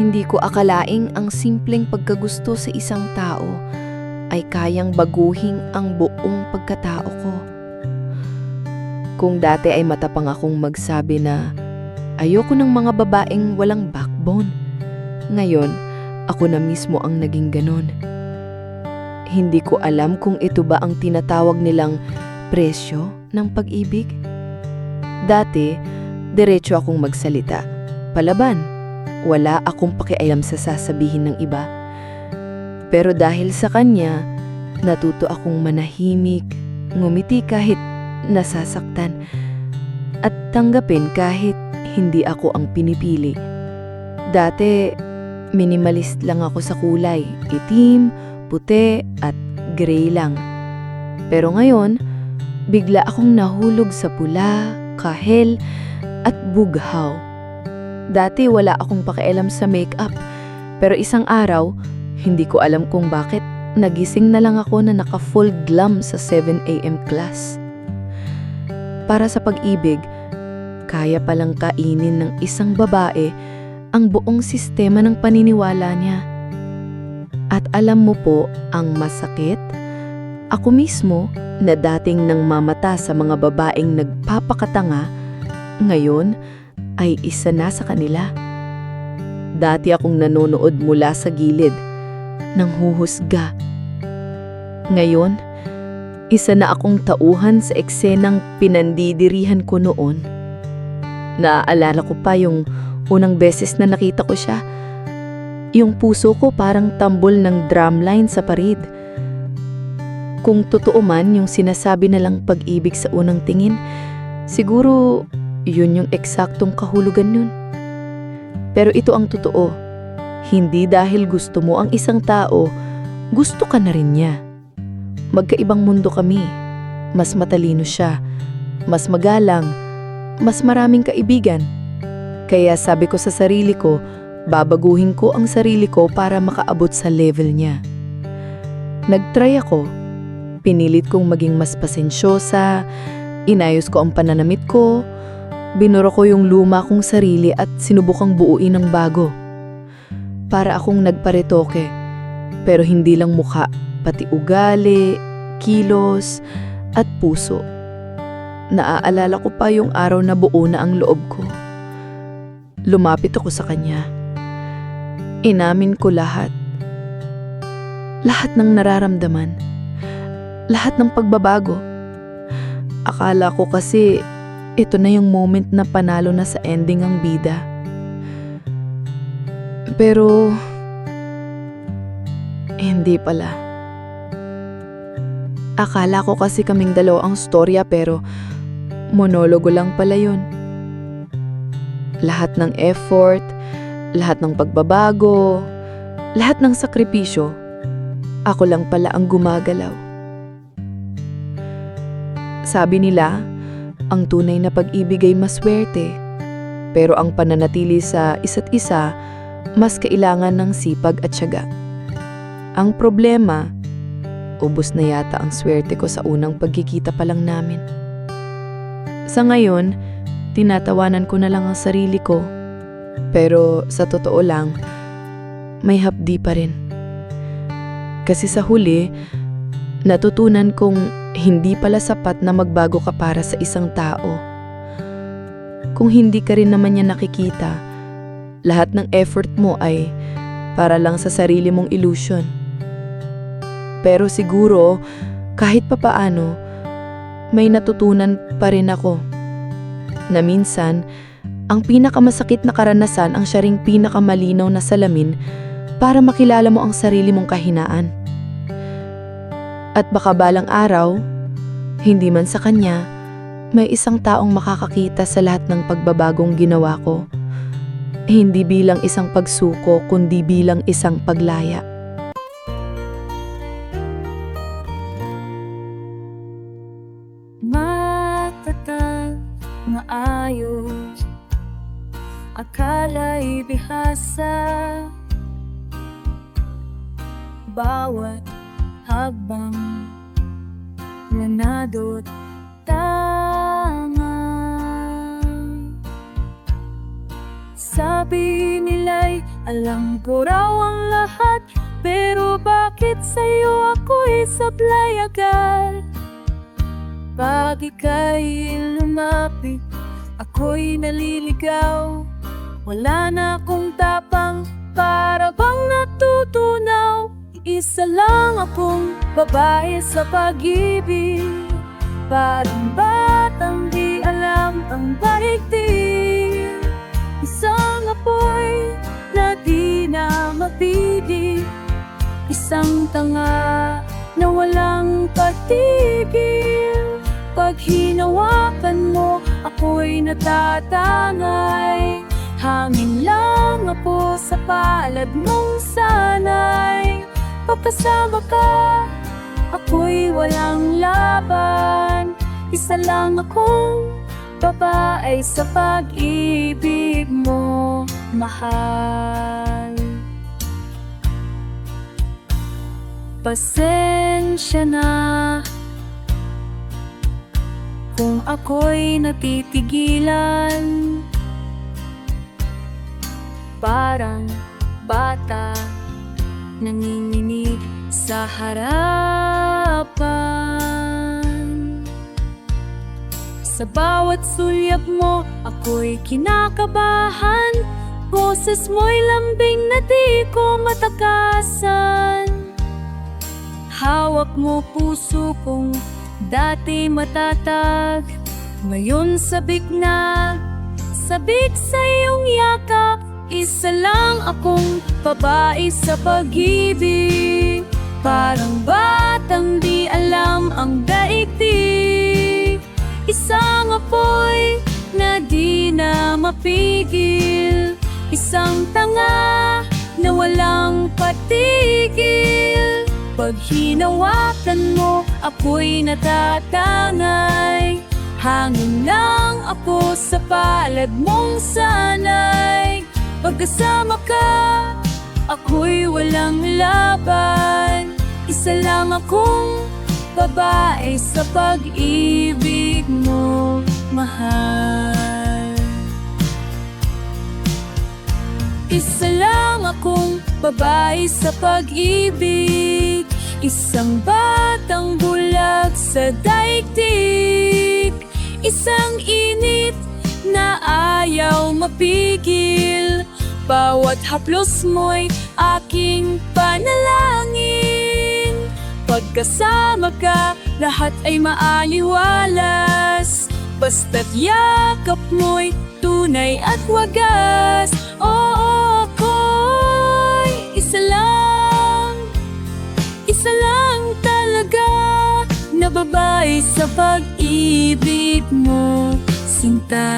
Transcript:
Hindi ko akalaing ang simpleng pagkagusto sa isang tao ay kayang baguhin ang buong pagkatao ko. Kung dati ay matapang akong magsabi na ayoko ng mga babaeng walang backbone, ngayon ako na mismo ang naging ganon. Hindi ko alam kung ito ba ang tinatawag nilang presyo ng pag-ibig. Dati, diretso akong magsalita. Palaban, wala akong pakialam sa sasabihin ng iba. Pero dahil sa kanya, natuto akong manahimik, ngumiti kahit nasasaktan, at tanggapin kahit hindi ako ang pinipili. Dati, minimalist lang ako sa kulay, itim, puti, at gray lang. Pero ngayon, bigla akong nahulog sa pula, kahel, at bughaw. Dati wala akong pakialam sa makeup, pero isang araw, hindi ko alam kung bakit, nagising na lang ako na naka-full glam sa 7am class. Para sa pag-ibig, kaya palang kainin ng isang babae ang buong sistema ng paniniwala niya. At alam mo po ang masakit? Ako mismo na dating nang mamata sa mga babaeng nagpapakatanga, ngayon ay isa na sa kanila. Dati akong nanonood mula sa gilid, nang huhusga. Ngayon, isa na akong tauhan sa eksenang pinandidirihan ko noon. Naaalala ko pa yung unang beses na nakita ko siya. Yung puso ko parang tambol ng drumline sa parid. Kung totoo man yung sinasabi na lang pag-ibig sa unang tingin, siguro yun yung eksaktong kahulugan nun. Pero ito ang totoo. Hindi dahil gusto mo ang isang tao, gusto ka na rin niya. Magkaibang mundo kami. Mas matalino siya. Mas magalang. Mas maraming kaibigan. Kaya sabi ko sa sarili ko, babaguhin ko ang sarili ko para makaabot sa level niya. Nagtry ako. Pinilit kong maging mas pasensyosa, inayos ko ang pananamit ko, binuro ko yung luma kong sarili at sinubukang buuin ng bago. Para akong nagparetoke, pero hindi lang mukha, pati ugali, kilos, at puso. Naaalala ko pa yung araw na buo na ang loob ko. Lumapit ako sa kanya. Inamin ko lahat. Lahat ng nararamdaman. Lahat ng pagbabago. Akala ko kasi ito na yung moment na panalo na sa ending ang bida. Pero hindi pala. Akala ko kasi kaming dalawa ang storya pero monologo lang pala yun. Lahat ng effort, lahat ng pagbabago, lahat ng sakripisyo, ako lang pala ang gumagalaw. Sabi nila, ang tunay na pag-ibig ay maswerte, pero ang pananatili sa isa't isa, mas kailangan ng sipag at syaga. Ang problema, ubos na yata ang swerte ko sa unang pagkikita pa lang namin. Sa ngayon, tinatawanan ko na lang ang sarili ko. Pero sa totoo lang, may hapdi pa rin. Kasi sa huli, natutunan kong hindi pala sapat na magbago ka para sa isang tao. Kung hindi ka rin naman niya nakikita, lahat ng effort mo ay para lang sa sarili mong illusion. Pero siguro, kahit papaano, may natutunan pa rin ako. Na minsan, ang pinakamasakit na karanasan ang siya ring pinakamalinaw na salamin para makilala mo ang sarili mong kahinaan. At baka balang araw, hindi man sa kanya, may isang taong makakakita sa lahat ng pagbabagong ginawa ko. Hindi bilang isang pagsuko, kundi bilang isang paglaya. Matatag na ayos Akala'y bihasa Bawat habang Planado't tanga. Sabi nila'y alam ko raw ang lahat Pero bakit sa'yo ako'y sablay agad? Pag ika'y lumapit, ako'y naliligaw. Wala na akong tapang para bang natutunaw Isa lang akong babae sa pag-ibig. Parang batang di alam ang daigdig Isang apoy na di na mapigil. Isang tanga na walang patigil. Pag hinawakan mo, ako'y natatangay Hangin lang ako sa palad mong sanay Pagkasama ka, ako'y walang laban. Isa lang akong babae sa pag-ibig mo, mahal. Pasensya na Kung ako'y natitigilan. Parang bata Nanginginig sa harapan. Sa bawat sulyap mo Ako'y kinakabahan. Boses mo'y lambing na di ko matakasan. Hawak mo puso kong dati matatag. Ngayon sabik na Sabik sa iyong yakap Isa lang akong babae sa pag-ibig. Parang batang di alam ang daigdig. Isang apoy na di na mapigil. Isang tanga na walang patigil. Pag hinawakan mo, ako'y natatangay Hangin lang ako sa palad mong sanay Pagkasama ka, ako'y walang laban. Isa lang akong babae sa pag-ibig mo, mahal. Isa lang akong babae sa pag-ibig. Isang batang bulag sa daigdig. Isang init na ayaw mapigil Bawat haplos mo'y aking panalangin. Pagkasama ka, lahat ay maaliwalas. Basta't yakap mo'y tunay at wagas. Oo, ako'y isa lang. Isa lang talaga Na babae sa pag-ibig mo Sinta